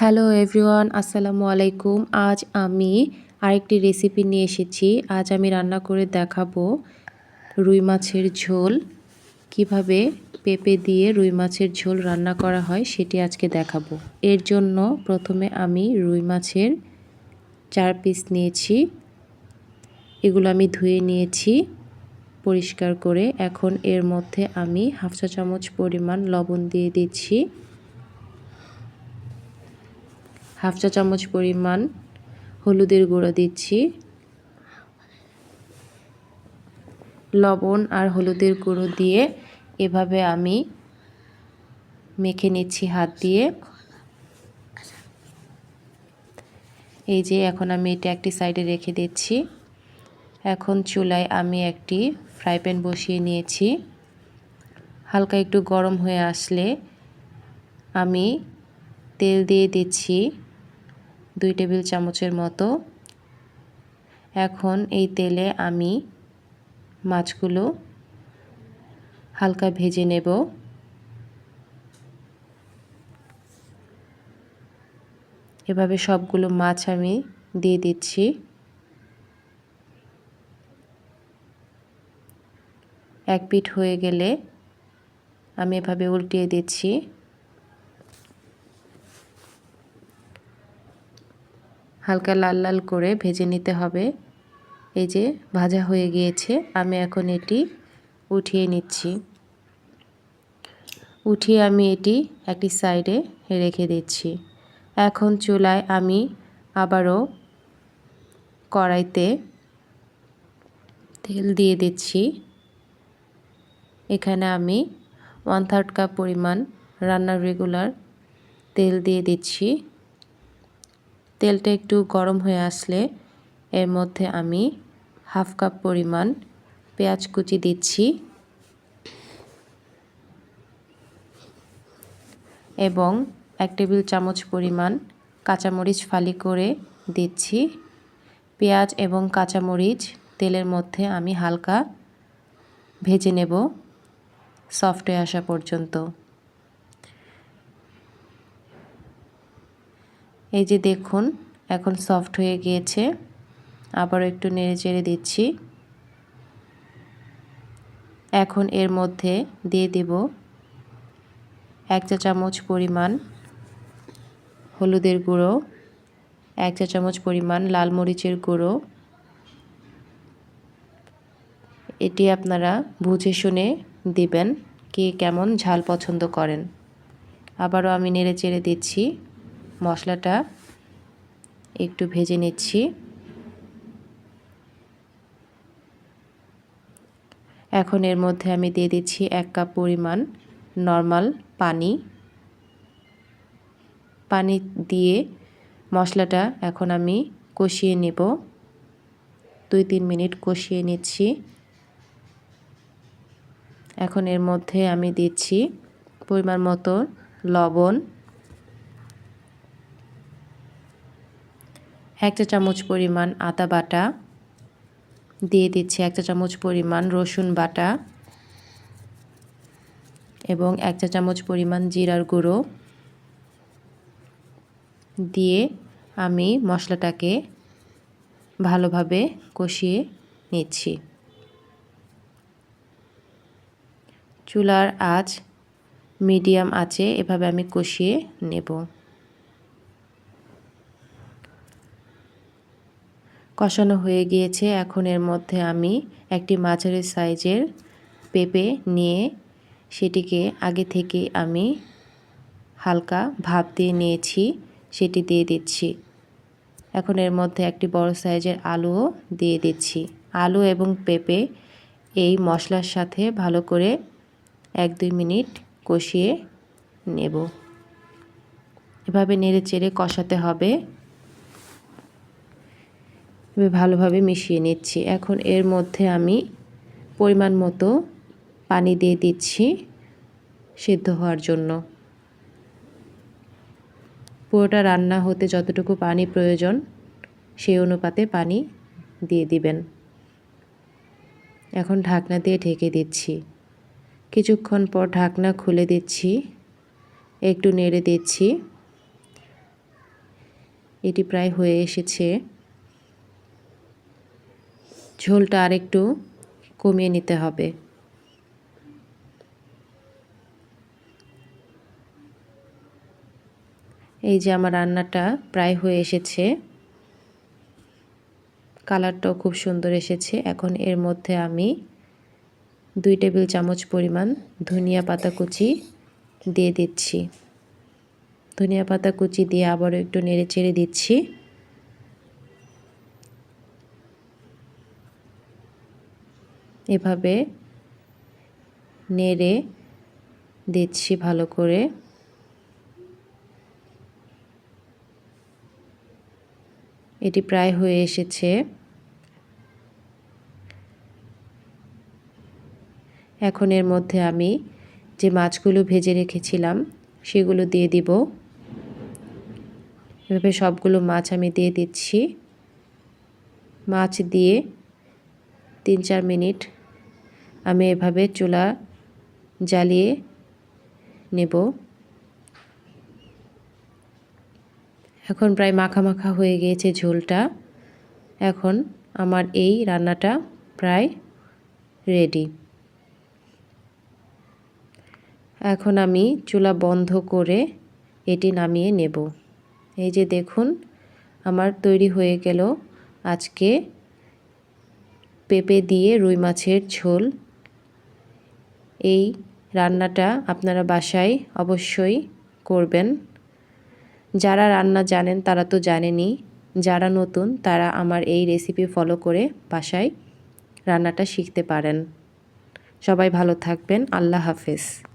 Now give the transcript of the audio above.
Hello everyone আসসালামু আলাইকুম আজ আমি আরেকটি রেসিপি নিয়ে এসেছি। আজ আমি রান্না করে দেখাবো রুই মাছের ঝোল। কীভাবে পেঁপে দিয়ে রুই মাছের ঝোল রান্না করা হয় সেটি আজকে দেখাবো। এর জন্য প্রথমে আমি রুই মাছের চার পিস নিয়েছি। এগুলো আমি ধুয়ে নিয়েছি পরিষ্কার করে। এখন এর মধ্যে আমি হাফ চা চামচ পরিমাণ লবণ দিয়ে দিচ্ছি। হাফ চা চামচ পরিমাণ হলুদের গুঁড়ো দিচ্ছি। লবণ আর হলুদের গুঁড়ো দিয়ে এভাবে আমি মেখে নিচ্ছি হাত দিয়ে। এই যে এখন আমি এটা একটি সাইডে রেখে দিচ্ছি। এখন চুলায় আমি একটি ফ্রাই প্যান বসিয়ে নিয়েছি। হালকা একটু গরম হয়ে আসলে আমি তেল দিয়ে দিচ্ছি। দুই টেবিল চামচের মতো। এখন এই তেলে আমি মাছগুলো হালকা ভেজে নেব। এভাবে সবগুলো মাছ আমি দিয়ে দিচ্ছি। এক পিঠ হয়ে গেলে আমি এভাবে উল্টিয়ে দিচ্ছি। হালকা লাল লাল করে ভেজে নিতে হবে। এই যে ভাজা হয়ে গিয়েছে, আমি এখন এটি উঠিয়ে নিচ্ছি। উঠিয়ে আমি এটি একটি সাইডে রেখে দিচ্ছি। এখন চুলায় আমি আবারও কড়াইতে তেল দিয়ে দিচ্ছি। এখানে আমি ওয়ান থার্ড কাপ পরিমাণ রান্নার রেগুলার তেল দিয়ে দিচ্ছি। তেলটা একটু গরম হয়ে আসলে এর মধ্যে আমি হাফ কাপ পরিমাণ পেঁয়াজ কুচি দিচ্ছি। এবং এক টেবিল চামচ পরিমাণ কাঁচামরিচ ফালি করে দিচ্ছি। পেঁয়াজ এবং কাঁচামরিচ তেলের মধ্যে আমি হালকা ভেজে নেব সফট হয়ে আসা পর্যন্ত। এই যে দেখুন, এখন সফট হয়ে গিয়েছে। আবারও একটু নেড়ে চেড়ে দিচ্ছি। এখন এর মধ্যে দিয়ে দেব এক চা চামচ পরিমাণ হলুদের গুঁড়ো, এক চা চামচ পরিমাণ লাল মরিচের গুঁড়ো। এটি আপনারা বুঝে শুনে দিবেন কে কেমন ঝাল পছন্দ করেন। আবারও আমি নেড়ে চেড়ে দিচ্ছি। মশলাটা একটু ভেজে নিচ্ছি। এখন এর মধ্যে আমি দিয়ে দিচ্ছি এক কাপ পরিমাণ নর্মাল পানি। পানি দিয়ে মশলাটা এখন আমি কষিয়ে নেব। দুই তিন মিনিট কষিয়ে নিচ্ছি। এখন এর মধ্যে আমি দিচ্ছি পরিমাণ মতো লবণ। এক চা চামচ পরিমাণ আদা বাটা দিয়ে দিচ্ছি এক চা চামচ পরিমাণ রসুন বাটা এবং এক চা চামচ পরিমাণ জিরার গুঁড়ো দিয়ে আমি মশলাটাকে ভালোভাবে কষিয়ে নিচ্ছি। চুলার আঁচ মিডিয়াম আছে এভাবে আমি কষিয়ে নেব। কষানো হয়ে গিয়েছে। এখন এর মধ্যে আমি একটি মাঝারি সাইজের পেঁপে নিয়ে সেটিকে আগে থেকে আমি হালকা ভাপ দিয়ে নিয়েছি, সেটি দিয়ে দিচ্ছি। এখন এর মধ্যে একটি বড় সাইজের আলুও দিয়ে দিচ্ছি। আলু এবং পেঁপে এই মশলার সাথে ভালো করে এক দুই মিনিট কষিয়ে নেব। এভাবে নেড়ে চেড়ে কষাতে হবে। ভালোভাবে মিশিয়ে নিচ্ছি। এখন এর মধ্যে আমি পরিমাণ মতো পানি দিয়ে দিচ্ছি সিদ্ধ হওয়ার জন্য। পুরোটা রান্না হতে যতটুকু পানি প্রয়োজন, সেই অনুপাতে পানি দিয়ে দিবেন। এখন ঢাকনা দিয়ে ঢেকে দিচ্ছি। কিছুক্ষণ পর ঢাকনা খুলে দিচ্ছি, একটু নেড়ে দিচ্ছি। এটি প্রায় হয়ে এসেছে। ঝোলটা আরেকটু কমিয়ে নিতে হবে। এই যে আমার রান্নাটা প্রায় হয়ে এসেছে। কালারটাও খুব সুন্দর এসেছে। এখন এর মধ্যে আমি দুই টেবিল চামচ পরিমাণ ধনিয়া পাতা কুচি দিয়ে দিচ্ছি। ধনিয়া পাতা কুচি দিয়ে আবারও একটু নেড়ে চেড়ে দিচ্ছি। এভাবে নেড়ে দিচ্ছি ভালো করে। এটি প্রায় হয়ে এসেছে। এখন এর মধ্যে আমি যে মাছগুলো ভেজে রেখেছিলাম, সেগুলো দিয়ে দিব। এভাবে সবগুলো মাছ আমি দিয়ে দিচ্ছি। মাছ দিয়ে তিন চার মিনিট আমি এভাবে চুলা জ্বালিয়ে নেব। এখন প্রায় মাখা মাখা হয়ে গিয়েছে ঝোলটা। এখন আমার এই রান্নাটা প্রায় রেডি। এখন আমি চুলা বন্ধ করে এটি নামিয়ে নেব। এই যে দেখুন, আমার তৈরি হয়ে গেল আজকে পেঁপে দিয়ে রুই মাছের ঝোল। এই রান্নাটা আপনারা বাসায় অবশ্যই করবেন। যারা রান্না জানেন তারা তো জানেনই, যারা নতুন তারা আমার এই রেসিপি ফলো করে বাসায় রান্নাটা শিখতে পারেন। সবাই ভালো থাকবেন, আল্লাহ হাফেজ।